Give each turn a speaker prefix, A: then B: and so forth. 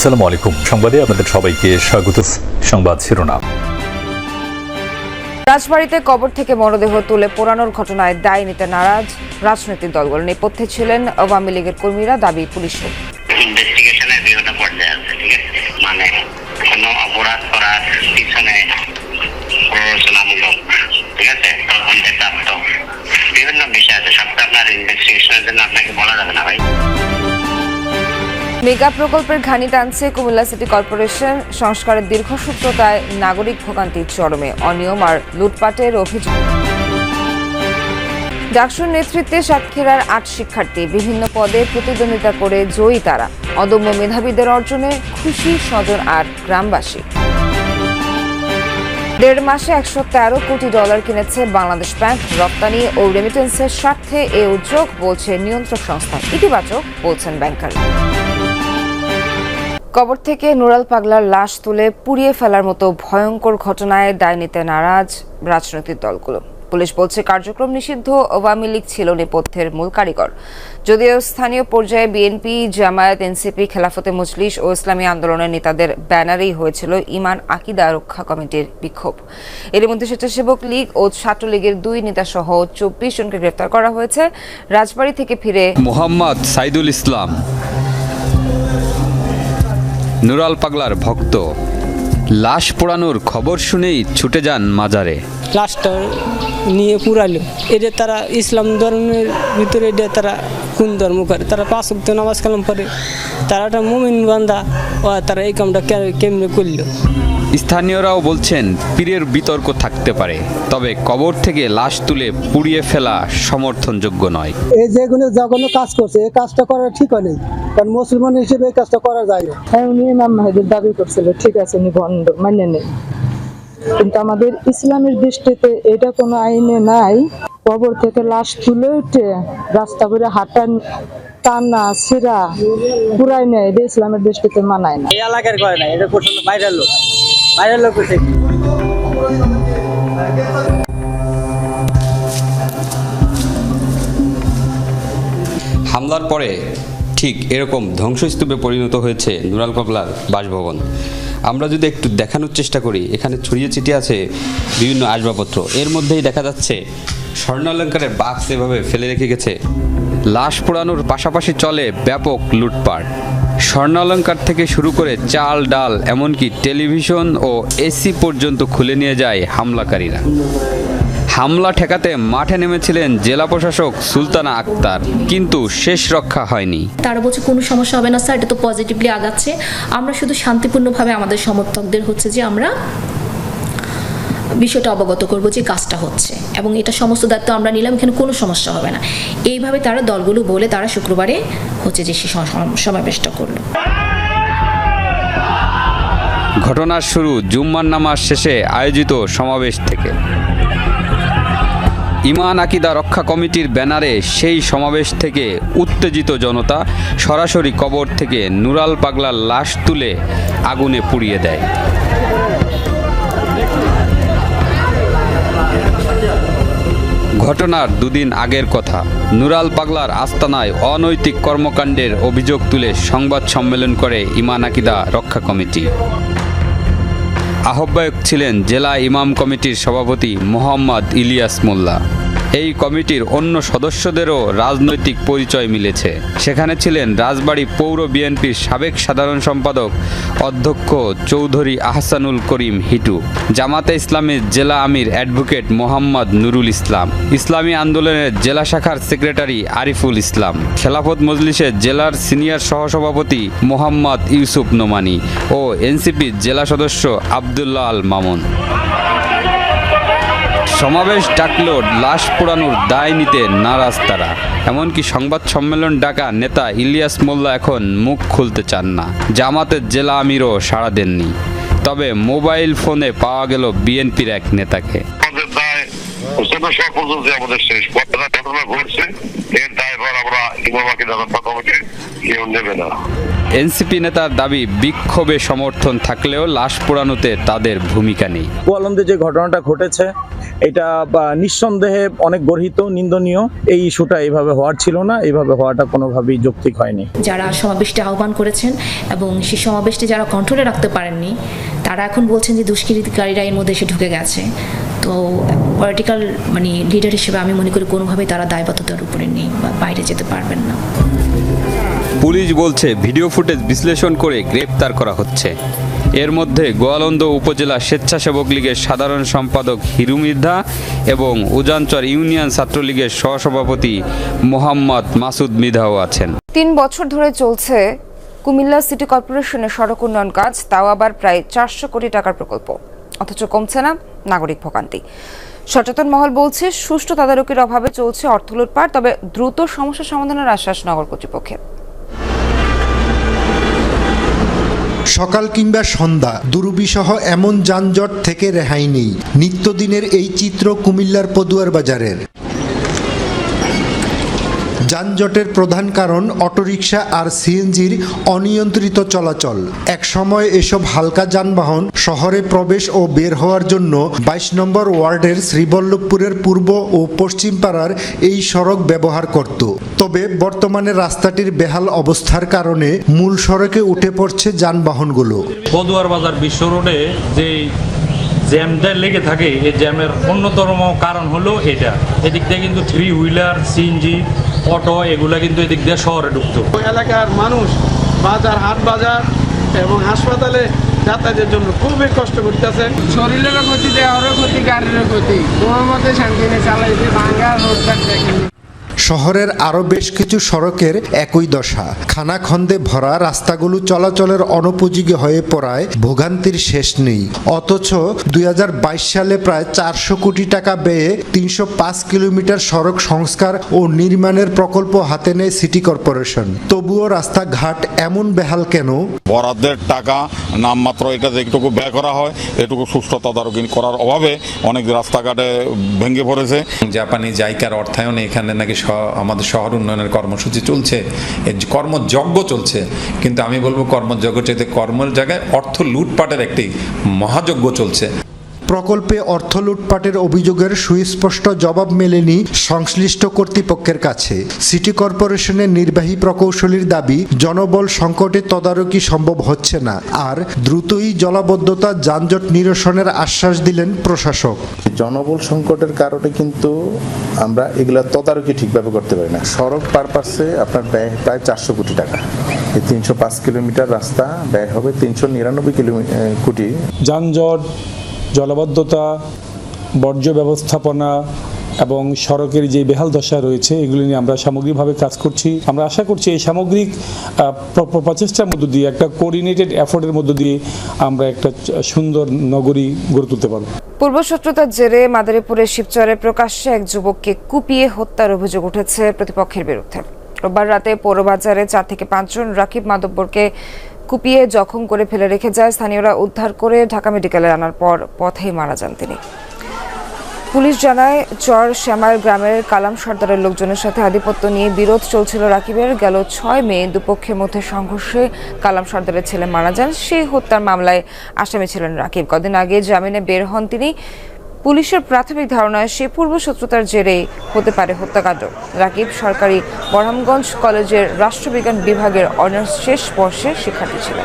A: আসসালামু আলাইকুম। সংবাদে আপনাদের সবাইকে স্বাগত। সংবাদ শিরোনাম।
B: রাজবাড়িতে কবর থেকে মরদেহ তুলে পোড়ানোর ঘটনায় দায় নিতে নারাজ। রাজনৈতিক দলগুলো নেপথ্যে ছিলেন। আওয়ামী লীগের কর্মীরা দাবি পুলিশের
C: ইনভেস্টিগেশনের বিভিন্ন পর্যায়ে আছে ঠিক আছে? মানে কোনো অপরাধ করার পিছনে প্ররোচনামূলক ঠিক আছে? প্রাপ্ত। বিভিন্ন বিষয় আছে। সবটা আপনার ইনভেস্টিগেশনের জন্য আপনাকে বলা যাবে না ভাই।
B: মেগা প্রকল্পের ঘানি টানছে কুমিল্লা সিটি কর্পোরেশন। সংস্কারের দীর্ঘসূত্রতায় নাগরিক ভোগান্তির চরমে অনিয়ম আর লুটপাটের অভিযোগ। ডাকসুর নেতৃত্বে সাতক্ষীরার আট শিক্ষার্থী বিভিন্ন পদে প্রতিদ্বন্দ্বিতা করে জয়ী তারা। অদম্য মেধাবীদের অর্জনে খুশি স্বজন আর গ্রামবাসী। দেড় মাসে একশো তেরো কোটি ডলার কিনেছে বাংলাদেশ ব্যাংক। রপ্তানি ও রেমিটেন্সের স্বার্থে এ উদ্যোগ বলছে নিয়ন্ত্রক সংস্থা। ইতিবাচক বলছেন ব্যাংকার। কবর থেকে নুরাল পাগলার লাশ তুলে পুড়িয়ে ফেলার মতো ভয়ঙ্কর ঘটনায় দায় নিতে নারাজ রাজনৈতিক দলগুলো। পুলিশ বলছে, কার্যক্রম নিষিদ্ধ, আওয়ামী লীগ ছিল নেপথ্যের মূল কারিগর। যদিও স্থানীয় পর্যায়ে বিএনপি, জামায়াত, এনসিপি, খেলাফতে মজলিস ও ইসলামী আন্দোলনের নেতাদের ব্যানারেই হয়েছিল ইমান আকিদা রক্ষা কমিটির বিক্ষোভ। এর মধ্যে স্বেচ্ছাসেবক লীগ ও ছাত্রলীগের দুই নেতা সহ চব্বিশ জনকে গ্রেফতার করা হয়েছে। রাজবাড়ী থেকে ফিরে
D: মোহাম্মদ সাইদুল ইসলাম। নুরাল পাগলার ভক্ত। লাশ পোড়ানোর খবর শুনেই ছুটে যান মাজারে।
E: লাশটা নিয়ে পুরালো। এটা তারা ইসলাম ধর্মের ভিতরে এটা তারা কোন ধর্ম করে? তারা পাঁচ উক্ত নামাজ কালাম করে তারা একটা মুমিন বান্ধা ও তারা এই কামটা কেমনে করল?
D: স্থানীয়রাও বলছেন পীরের বিতর্ক থাকতে পারে তবে কবর থেকে লাশ তুলে পুড়িয়ে ফেলা সমর্থনযোগ্য নয়।
F: এই যেগুলো জঘন্য কাজ করছে এই কাজটা করা ঠিক হয়নি কারণ মুসলমান হিসেবে এই কাজটা করা যায় না।
G: হ্যাঁ উনি ইমাম মাহিদুর দাবি করছিল ঠিক আছে উনি ভণ্ড মানে নেই। কিন্তু আমাদের ইসলামের দৃষ্টিতে এটা কোনো আইনে নাই। কবর থেকে লাশ তুলে উঠে রাস্তা করে হাঁটা টানা সিরা পুরাই নেয় এটা ইসলামের দৃষ্টিতে মানায় না।
E: এই এলাকার করে না এটা করছিল বাইরের লোক। বাইরের লোক করছে
D: হামলার পরে ঠিক এরকম ধ্বংসস্তূপে পরিণত হয়েছে নুরাল পাগলার বাসভবন। আমরা যদি একটু দেখানোর চেষ্টা করি, এখানে ছড়িয়ে ছিটিয়ে আছে বিভিন্ন আসবাবপত্র। এর মধ্যেই দেখা যাচ্ছে, স্বর্ণালঙ্কারের বাক্স এভাবে ফেলে রেখে গেছে। লাশ পোড়ানোর পাশাপাশি চলে ব্যাপক লুটপাট। স্বর্ণালঙ্কার থেকে শুরু করে চাল, ডাল, এমনকি টেলিভিশন ও এসি পর্যন্ত খুলে নিয়ে যায় হামলাকারীরা। হামলা ঠেকাতে মাঠে নেমেছিলেন জেলা প্রশাসক সুলতানা আক্তার কিন্তু শেষ রক্ষা হয়নি।
H: তারা বলছে কোনো সমস্যা হবে না স্যার এটা তো পজিটিভলি আগাচ্ছে। আমরা শুধু শান্তিপূর্ণভাবে আমাদের সমর্থকদের হচ্ছে যে আমরা বিষয়টা অবগত করব যে কাজটা হচ্ছে। এবং এটা সমস্ত দায়িত্ব আমরা নিলাম এখানে কোনো সমস্যা হবে না। এইভাবে তারা দলগুলো বলে তারা শুক্রবারে হচ্ছে যে সে সমাবেশটা করল।
D: ঘটনার শুরু জুম্মার নামাজ শেষে আয়োজিত সমাবেশ থেকে। ইমান আকিদা রক্ষা কমিটির ব্যানারে সেই সমাবেশ থেকে উত্তেজিত জনতা সরাসরি কবর থেকে নুরাল পাগলার লাশ তুলে আগুনে পুড়িয়ে দেয়। ঘটনার দুদিন আগের কথা। নুরাল পাগলার আস্তানায় অনৈতিক কর্মকাণ্ডের অভিযোগ তুলে সংবাদ সম্মেলন করে ইমান আকিদা রক্ষা কমিটি। আহ্বায়ক ছিলেন জেলা ইমাম কমিটির সভাপতি মোহাম্মদ ইলিয়াস মোল্লা। এই কমিটির অন্য সদস্যদেরও রাজনৈতিক পরিচয় মিলেছে। সেখানে ছিলেন রাজবাড়ী পৌর বিএনপির সাবেক সাধারণ সম্পাদক অধ্যক্ষ চৌধুরী আহসানুল করিম হিটু, জামাতে ইসলামের জেলা আমির অ্যাডভোকেট মোহাম্মদ নুরুল ইসলাম, ইসলামী আন্দোলনের জেলা শাখার সেক্রেটারি আরিফুল ইসলাম, খেলাফত মজলিসের জেলার সিনিয়র সহসভাপতি মোহাম্মদ ইউসুফ নোমানি ও এনসিপির জেলা সদস্য আবদুল্লাহ আল মামুন। সমাবেশ ডাকলেও লাশ পোড়ানোর দায় নিতে নারাজ তারা। এমনকি সংবাদ সম্মেলন ডাকা নেতা ইলিয়াস মোল্লা এখন মুখ খুলতে চান না। জামাতের জেলা আমিরও সাড়া দেননি। তবে মোবাইল ফোনে পাওয়া গেল বিএনপির এক নেতাকে।
I: আমাদের শেষ ঘটনা ঘটছে, এর আমরা ইমামাকে কমিটি কেউ নেবে না।
D: এনসিপি নেতার দাবি বিক্ষোভে সমর্থন থাকলেও লাশ পোড়ানোতে তাদের ভূমিকা নেই।
J: গোয়ালন্দে যে ঘটনাটা ঘটেছে এটা নিঃসন্দেহে অনেক গর্হিত নিন্দনীয়। এই ইস্যুটা এইভাবে হওয়ার ছিল না এইভাবে হওয়াটা কোনোভাবেই যৌক্তিক হয়নি।
H: যারা সমাবেশটি আহ্বান করেছেন এবং সেই সমাবেশটি যারা কন্ট্রোলে রাখতে পারেননি তারা এখন বলছেন যে দুষ্কৃতিকারীরা এর মধ্যে এসে ঢুকে গেছে। তো পলিটিক্যাল মানে লিডার হিসেবে আমি মনে করি কোনোভাবেই তারা দায়বদ্ধতার উপরে নেই বা বাইরে যেতে পারবেন না।
D: পুলিশ বলছে, ভিডিও ফুটেজ বিশ্লেষণ করে গ্রেপ্তার করা হচ্ছে। এর মধ্যে গোয়ালন্দ উপজেলা স্বেচ্ছাসেবক লীগের সাধারণ সম্পাদক হিরু মির্ধা এবং উজানচর ইউনিয়ন ছাত্রলীগের সহসভাপতি মোহাম্মদ মাসুদ মিধাও আছেন।
B: তিন বছর ধরে চলছে কুমিল্লা সিটি কর্পোরেশনের সড়ক উন্নয়ন কাজ, তাও আবার প্রায় চারশো কোটি টাকার প্রকল্প। অথচ কমছে না নাগরিক ভোগান্তি। সচেতন মহল বলছে, সুষ্ঠু তদারকির অভাবে চলছে অর্থ লুটপাট, তবে দ্রুত সমস্যা সমাধানের আশ্বাস নগর কর্তৃপক্ষের।
K: সকাল কিংবা সন্ধ্যা, দুরুবিসহ এমন যানজট থেকে রেহাই নেই। নিত্যদিনের এই চিত্র কুমিল্লার পদুয়ার বাজারের। যানজটের প্রধান কারণ অটোরিকশা আর সিএনজির অনিয়ন্ত্রিত চলাচল। একসময় এসব হালকা যানবাহন শহরে প্রবেশ ও বের হওয়ার জন্য বাইশ নম্বর ওয়ার্ডের শ্রীবল্লভপুরের পূর্ব ও পশ্চিম পাড়ার এই সড়ক ব্যবহার করত। তবে বর্তমানে রাস্তাটির বেহাল অবস্থার কারণে মূল সড়কে উঠে পড়ছে যানবাহনগুলো।
L: পদুয়ার বাজার বিশ্ব রোডে যে জ্যামটা লেগে থাকে, এই জ্যামের অন্যতম কারণ হলো এটা। এদিক দিয়ে কিন্তু থ্রি হুইলার সিএনজি অটো এগুলো কিন্তু এদিক দিয়ে শহরে ঢুকতো।
M: এলাকার মানুষ বাজার হাট বাজার এবং হাসপাতালে যাতায়াতের জন্য খুবই কষ্ট করতেছে শরীরেরও ক্ষতি দেওয়ারও ক্ষতি গাড়িরও ক্ষতি। তোমার মধ্যে শান্তি নেই চালাইতে ভাঙ্গা রোডটা দেখেন
K: শহরের আরও বেশ কিছু সড়কের একই দশা। খানাখন্দে ভরা রাস্তাগুলো চলাচলের অনুপযোগী হয়ে পড়ায় ভোগান্তির শেষ নেই। অথচ দুই হাজার বাইশ সালে প্রায় চারশো কোটি টাকা ব্যয়ে তিনশো পাঁচ কিলোমিটার সড়ক সংস্কার ও নির্মাণের প্রকল্প হাতে নেয় সিটি কর্পোরেশন। তবুও রাস্তাঘাট এমন বেহাল কেন?
I: বরাদ্দের টাকা নামমাত্র এটা যেটুকু ব্যয় করা হয় এটুকু সুস্থ তদারকি করার অভাবে অনেক রাস্তাঘাটে ভেঙে পড়েছে।
N: জাপানি জাইকার অর্থায়নে এখানে নাকি শ- আমাদের শহর উন্নয়নের কর্মসূচি চলছে, এর কর্মযজ্ঞ চলছে, কিন্তু আমি বলব কর্মযজ্ঞ চাইতে কর্মের জায়গায় অর্থ লুটপাটের একটি মহাযজ্ঞ চলছে।
K: প্রকল্পে অর্থ লুটপাটের অভিযোগের সুস্পষ্ট জবাব মেলেনি সংশ্লিষ্ট কর্তৃপক্ষের কাছে। সিটি কর্পোরেশনের নির্বাহী প্রকৌশলীর দাবি জনবল সংকটে তদারকি সম্ভব হচ্ছে না আর দ্রুতই জলাবদ্ধতা যানজট নিরসনের আশ্বাস দিলেন প্রশাসক।
O: জনবল সংকটের কারণে কিন্তু আমরা এগুলা তদারকি ঠিকভাবে করতে পারি না। সড়ক পারপাসে আপনার ব্যয় প্রায় চারশো কোটি টাকা। এই তিনশো পাঁচ কিলোমিটার রাস্তা ব্যয় হবে তিনশো নিরানব্বই কিলোমিটার কোটি।
J: যানজট জলবদ্ধতা, বর্জ্য ব্যবস্থাপনা এবং সড়কের যে বেহাল দশা রয়েছে, এগুলি নিয়ে আমরা সামগ্রিকভাবে কাজ করছি। আমরা আশা করছি এই সামগ্রিক প্রচেষ্টার মধ্য দিয়ে, একটা কোঅর্ডিনেটেড এফোর্টের মধ্য দিয়ে আমরা একটা সুন্দর নগরী গড়ে তুলতে পারব।
B: পূর্বশত্রুতার জেরে মাদারীপুরের শিবচরে প্রকাশ্যে এক যুবককে কুপিয়ে হত্যার অভিযোগ উঠেছে প্রতিপক্ষের বিরুদ্ধে। রোববার রাতে পৌরবাজারে চার থেকে পাঁচজন রাকিব মাদব্বরকে কুপিয়ে জখম করে ফেলে রেখে যায়। স্থানীয়রা উদ্ধার করে ঢাকা মেডিকেলে আনার পর পথেই মারা যান তিনি। পুলিশ জানায়, চর শ্যামার গ্রামের কালাম সর্দারের লোকজনের সাথে আধিপত্য নিয়ে বিরোধ চলছিল রাকিবের। গেল ছয় মে দুপক্ষের মধ্যে সংঘর্ষে কালাম সর্দারের ছেলে মারা যান। সেই হত্যার মামলায় আসামি ছিলেন রাকিব। কদিন আগে জামিনে বের হন তিনি। পুলিশের প্রাথমিক ধারণায় সে পূর্ব শত্রুতার জেরে হতে পারে হত্যাকাণ্ড। রাকিব সরকারি বরহামগঞ্জ কলেজের রাষ্ট্রবিজ্ঞান বিভাগের অনার্স শেষ বর্ষের শিক্ষার্থী ছিলেন।